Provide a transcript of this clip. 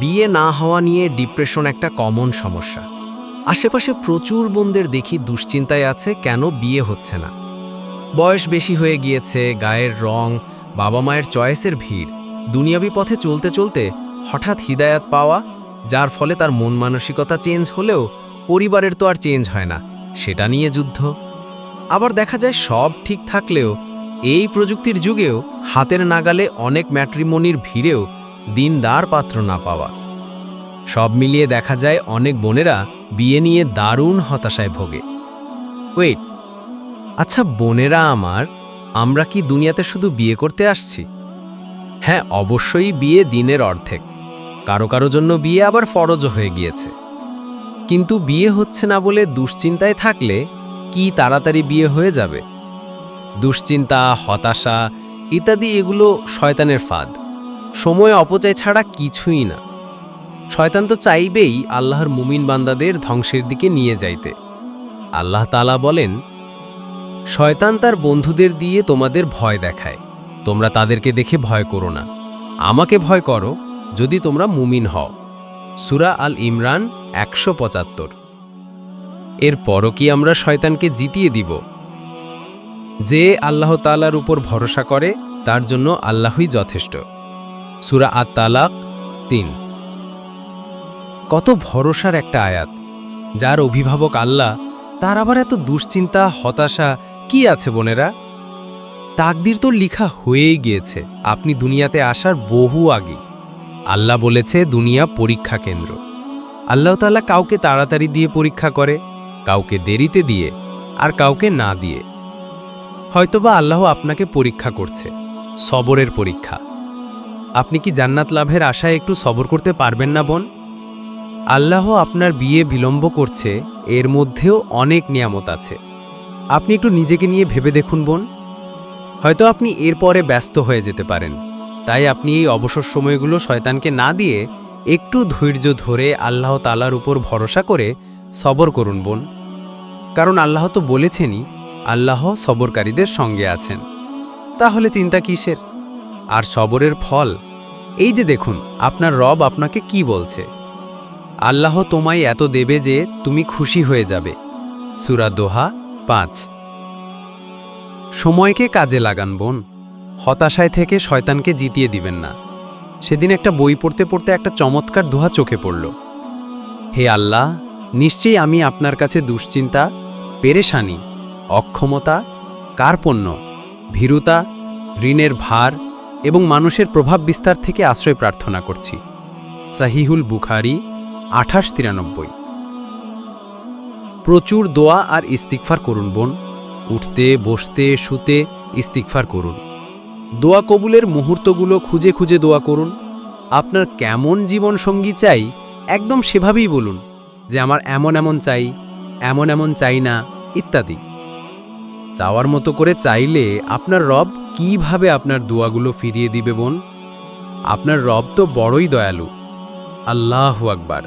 বিয়ে না হওয়া নিয়ে ডিপ্রেশন একটা কমন সমস্যা। আশেপাশে প্রচুর বোনদের দেখি দুশ্চিন্তায় আছে, কেন বিয়ে হচ্ছে না? বয়স বেশি হয়ে গিয়েছে, গায়ের রং, বাবা মায়ের চয়েসের ভিড়, দুনিয়াবি পথে চলতে চলতে হঠাৎ হিদায়াত পাওয়া, যার ফলে তার মন মানসিকতা চেঞ্জ হলেও পরিবারের তো আর চেঞ্জ হয় না, সেটা নিয়ে যুদ্ধ। আবার দেখা যায় সব ঠিক থাকলেও এই প্রযুক্তির যুগেও হাতের নাগালে অনেক ম্যাট্রিমনির ভিড়েও দিনদার পাত্র না পাওয়া। সব মিলিয়ে দেখা যায় অনেক বোনেরা বিয়ে নিয়ে দারুণ হতাশায় ভোগে। ওয়েট আচ্ছা বোনেরা আমার, আমরা কি দুনিয়াতে শুধু বিয়ে করতে আসছি? হ্যাঁ অবশ্যই বিয়ে দিনের অর্ধেক। কারও কারও জন্য বিয়ে আবার ফরজও হয়ে গিয়েছে। কিন্তু বিয়ে হচ্ছে না বলে দুশ্চিন্তায় থাকলে কি তাড়াতাড়ি বিয়ে হয়ে যাবে? দুশ্চিন্তা, হতাশা ইত্যাদি এগুলো শয়তানের ফাঁদ। সময় অপচয় ছাড়া কিছুই না। শয়তান তো চাইবেই আল্লাহর মুমিন বান্দাদের ধ্বংসের দিকে নিয়ে যাইতে। আল্লাহ তালা বলেন, শয়তান তার বন্ধুদের দিয়ে তোমাদের ভয় দেখায়। তোমরা তাদেরকে দেখে ভয় করো না। আমাকে ভয় করো যদি তোমরা মুমিন হও। সুরা আল ইমরান একশো পঁচাত্তর। এরপরও কি আমরা শয়তানকে জিতিয়ে দিব? যে আল্লাহ তালার উপর ভরসা করে, তার জন্য আল্লাহই যথেষ্ট। সুরা আত তালাক তিন। কত ভরসার একটা আয়াত। যার অভিভাবক আল্লাহ, তার আবার এত দুশ্চিন্তা, হতাশা কি আছে বোনেরা? তাকদির তো লিখা হয়েই গিয়েছে, আপনি দুনিয়াতে আসার বহু আগে। আল্লাহ বলেছে, দুনিয়া পরীক্ষা কেন্দ্র। আল্লাহ তাআলা কাউকে তাড়াতাড়ি দিয়ে পরীক্ষা করে, কাউকে দেরিতে দিয়ে, আর কাউকে না দিয়ে। হয়তোবা আল্লাহ আপনাকে পরীক্ষা করছে, সবরের পরীক্ষা। আপনি কি জান্নাত লাভের আশায় একটু সবর করতে পারবেন না, বোন? আল্লাহ আপনার বিয়ে বিলম্ব করছে, এর মধ্যেও অনেক নিয়ামত আছে। আপনি একটু নিজেকে নিয়ে ভেবে দেখুন, বোন। হয়তো আপনি এরপরে ব্যস্ত হয়ে যেতে পারেন। তাই আপনি এই অবসর সময়গুলো শয়তানকে না দিয়ে একটু ধৈর্য ধরে আল্লাহ তালার উপর ভরসা করে সবর করুন, বোন। কারণ আল্লাহ তো বলেছেনই, আল্লাহ সবরকারীদের সঙ্গে আছেন। তাহলে চিন্তা কিসের? আর সবরের ফল। এই যে দেখুন, আপনার রব আপনাকে কি বলছে? আল্লাহ তোমায় এত দেবে যে তুমি খুশি হয়ে যাবে। সুরা দোহা পাঁচ। সময়কে কাজে লাগান, বোন। হতাশায় থেকে শয়তানকে জিতিয়ে দিবেন না। সেদিন একটা বই পড়তে পড়তে একটা চমৎকার দোহা চোখে পড়ল। হে আল্লাহ, নিশ্চয়ই আমি আপনার কাছে দুশ্চিন্তা, পেরেশানি, অক্ষমতা, কার্পণ্য, ভীরুতা, ঋণের ভার এবং মানুষের প্রভাব বিস্তার থেকে আশ্রয় প্রার্থনা করছি। সাহিহুল বুখারি, আঠাশ তিরানব্বই। প্রচুর দোয়া আর ইস্তিকফার করুন বোন। উঠতে, বসতে, শুতে ইস্তিকফার করুন। দোয়া কবুলের মুহূর্তগুলো খুঁজে খুঁজে দোয়া করুন। আপনার কেমন জীবন সঙ্গী চাই একদম সেভাবেই বলুন যে আমার এমন এমন চাই, এমন এমন চাই না, ইত্যাদি। চাওয়ার মতো করে চাইলে আপনার রব কীভাবে আপনার দোয়াগুলো ফিরিয়ে দিবে বোন? আপনার রব তো বড়ই দয়ালু। আল্লাহ আকবার।